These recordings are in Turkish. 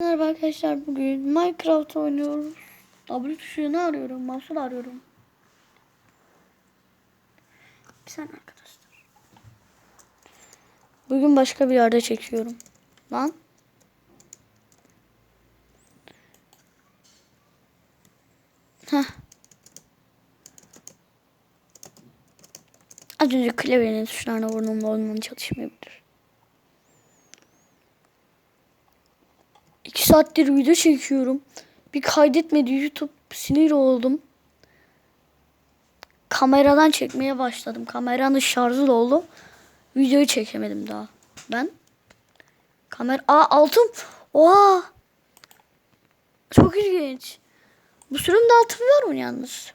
Merhaba arkadaşlar bugün Minecraft oynuyoruz. W tuşunu arıyorum, mouse'u arıyorum. Bir saniye arkadaşlar. Bugün başka bir yerde çekiyorum. Lan. Heh. Az önce klavyenin tuşlarına vurduğumda oyunun çalışmayabilir. İki saattir video çekiyorum. Bir kaydetmedi YouTube. Sinir oldum. Kameradan çekmeye başladım. Kameranın şarjı doldu. Videoyu çekemedim daha. Ben. Kamera... Aa altın. Oha. Çok ilginç. Bu sürümde altın var mı yalnız?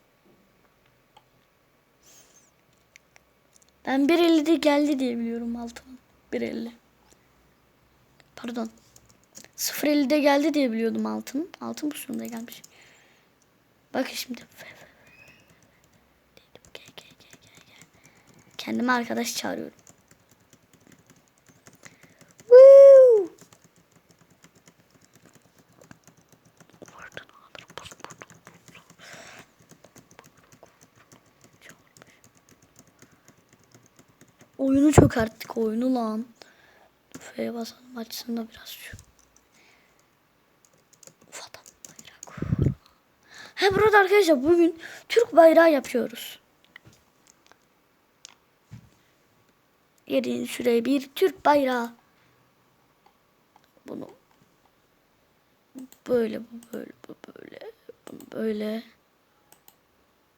Ben 1.50'de geldi diye biliyorum altın. 1.50. Pardon. 0.50'de geldi diye biliyordum altın. Altın bu sürümde gelmiş. Bak şimdi. Kendime arkadaş çağırıyorum. Oyunu çökerttik oyunu lan. F'ye basalım açsın da biraz şu. He burada arkadaşlar bugün Türk bayrağı yapıyoruz. Yerin şuraya bir Türk bayrağı. Bunu böyle böyle böyle böyle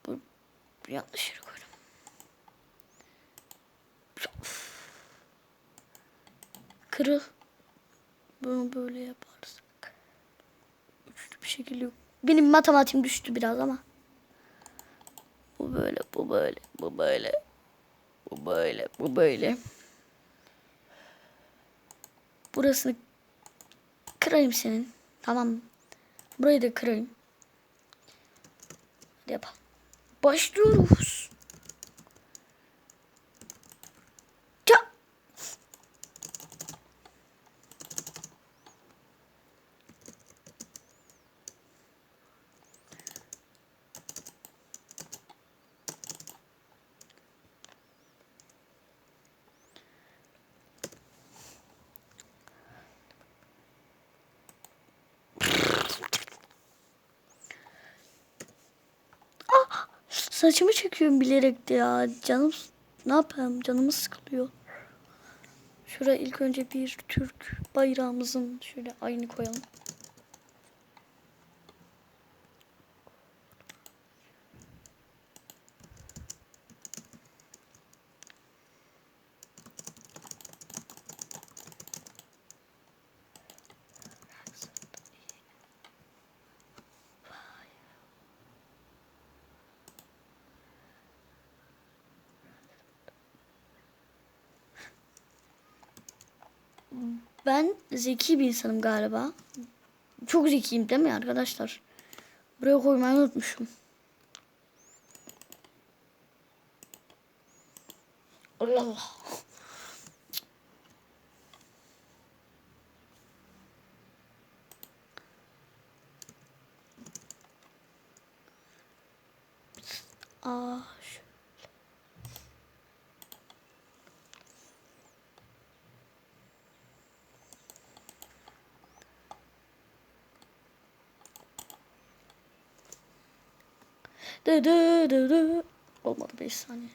bu yanlış yere koydum. Kırıl. Bunu böyle yaparsak. Üçlü bir şekilde yok. Benim matematiğim düştü biraz ama. Bu böyle, bu böyle, bu böyle. Bu böyle, bu böyle. Burasını kırayım senin. Tamam. Burayı da kırayım. Hadi yapalım. Başlıyoruz. Ya. Saçımı çekiyorum bilerek de ya. Canım ne yapayım canımız sıkılıyor. Şuraya ilk önce bir Türk bayrağımızın şöyle aynı koyalım. Ben zeki bir insanım galiba. Çok zekiyim değil mi arkadaşlar? Buraya koymayı unutmuşum. Allah Allah. Dı dı dı dı. Olmadı 5 saniye.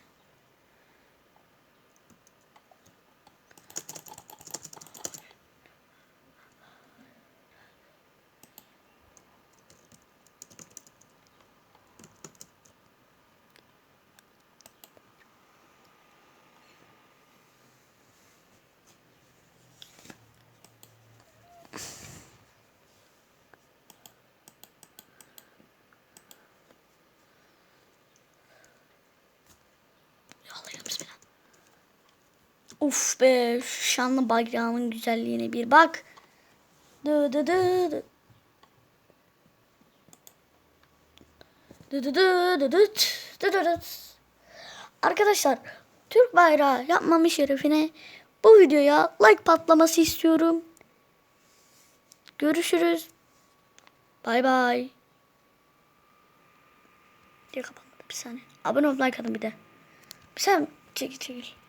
Uf be şu şanlı bayrağımın güzelliğine bir bak. Dı dı dı dı. Arkadaşlar Türk bayrağı yapmamın şerefine bu videoya like patlaması istiyorum. Görüşürüz. Bay bay. Diye kapanmadı bir saniye. Abone ol like atın bir de. Bir saniye çekil çekil.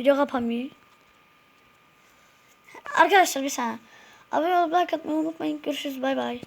Video kapanmıyor. Arkadaşlar bir saniye. Abone ol like atmayı unutmayın. Görüşürüz bay bay.